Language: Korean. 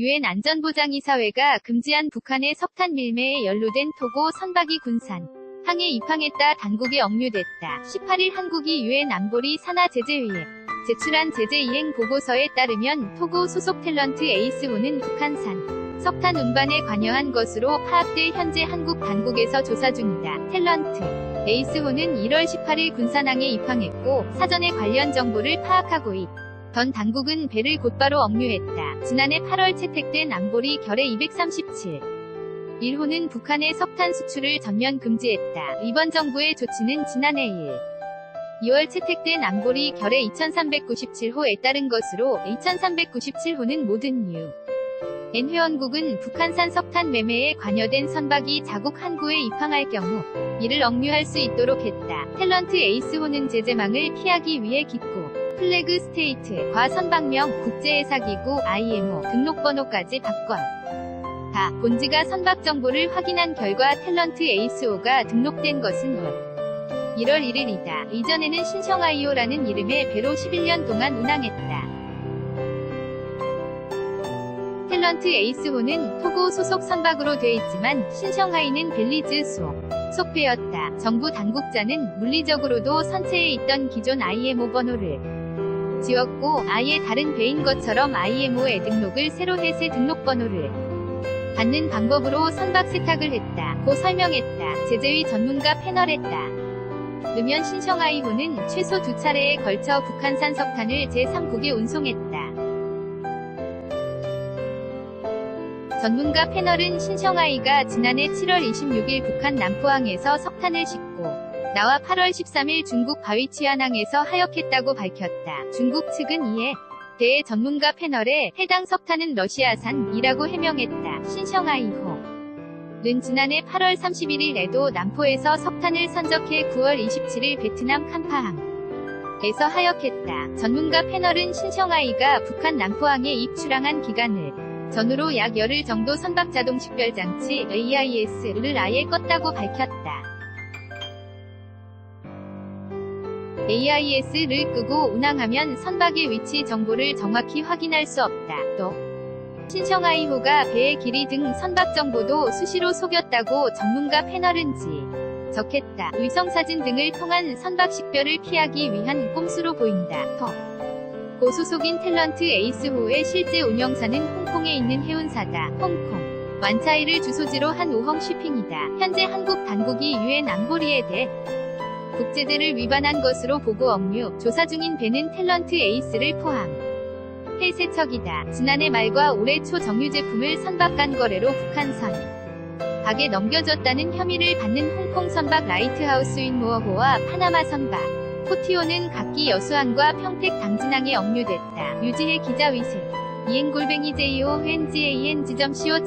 유엔 안전보장이사회가 금지한 북한의 석탄 밀매에 연루된 토고 선박이 군산 항에 입항했다 당국에 억류됐다. 18일 한국이 유엔 안보리 산하 제재위에 제출한 제재 이행 보고서에 따르면 토고 소속 탤런트 에이스호는 북한산 석탄 운반에 관여한 것으로 파악돼 현재 한국 당국에서 조사 중이다. 탤런트 에이스호는 1월 18일 군산항에 입항했고 사전에 관련 정보를 파악하고 있. 던 당국은 배를 곧바로 억류했다. 지난해 8월 채택된 안보리 결의 237. 1호는 북한의 석탄 수출을 전면 금지했다. 이번 정부의 조치는 지난해 1. 2월 채택된 안보리 결의 2397호에 따른 것으로 2397호는 모든 유. N 회원국은 북한산 석탄 매매에 관여된 선박이 자국 항구에 입항할 경우 이를 억류할 수 있도록 했다. 탤런트 에이스호는 제재망을 피하기 위해 기고 플래그 스테이트, 과 선박명, 국제해사기구, IMO 등록번호까지 바꿔. 다, 본지가 선박 정보를 확인한 결과 탤런트 에이스호가 등록된 것은 1월 1일이다. 이전에는 신성 아이오라는 이름의 배로 11년 동안 운항했다. 탤런트 에이스호는 토고 소속 선박으로 돼 있지만 신성하이는 벨리즈 소 속배였다. 정부 당국자는 물리적으로도 선체에 있던 기존 IMO 번호를 지웠고 아예 다른 배인 것처럼 IMO에 등록을 새로 해새 등록번호를 받는 방법으로 선박 세탁을 했다. 고 설명했다. 제재위 전문가 패널했다. 느면 신성아이호는 최소 두 차례에 걸쳐 북한산 석탄을 제3국에 운송했다. 전문가 패널은 신성아이가 지난해 7월 26일 북한 남포항에서 석탄을 싣고 나와 8월 13일 중국 바위 치안항에서 하역했다고 밝혔다. 중국 측은 이에 대해 전문가 패널에 해당 석탄은 러시아산이라고 해명했다. 신성아이호 는 지난해 8월 31일에도 남포에서 석탄을 선적해 9월 27일 베트남 칸파항에서 하역했다. 전문가 패널은 신성아이가 북한 남포항에 입출항한 기간을 전후로 약 열흘 정도 선박 자동 식별 장치 AIS를 아예 껐다고 밝혔다. AIS를 끄고 운항하면 선박의 위치 정보를 정확히 확인할 수 없다. 또 신성아이호가 배의 길이 등 선박 정보도 수시로 속였다고 전문가 패널은 지 적했다. 위성사진 등을 통한 선박 식별을 피하기 위한 꼼수로 보인다. 더 고소속인 탤런트 에이스호의 실제 운영사는 홍콩에 있는 해운사다. 홍콩 완차이를 주소지로 한 우헝 쉬핑이다. 현재 한국 당국이 유엔 안보리에 대해 국제제를 위반한 것으로 보고 억류, 조사 중인 배는 탤런트 에이스를 포함. 폐세척이다. 지난해 말과 올해 초 정유 제품을 선박 간 거래로 북한선. 박에 넘겨졌다는 혐의를 받는 홍콩 선박 라이트하우스 윈모어호와 파나마 선박. 포티오는 각기 여수항과 평택 당진항에 억류됐다. 유지혜 기자 위생. 이엔골뱅이 제이오 웬지에이엔 지점 co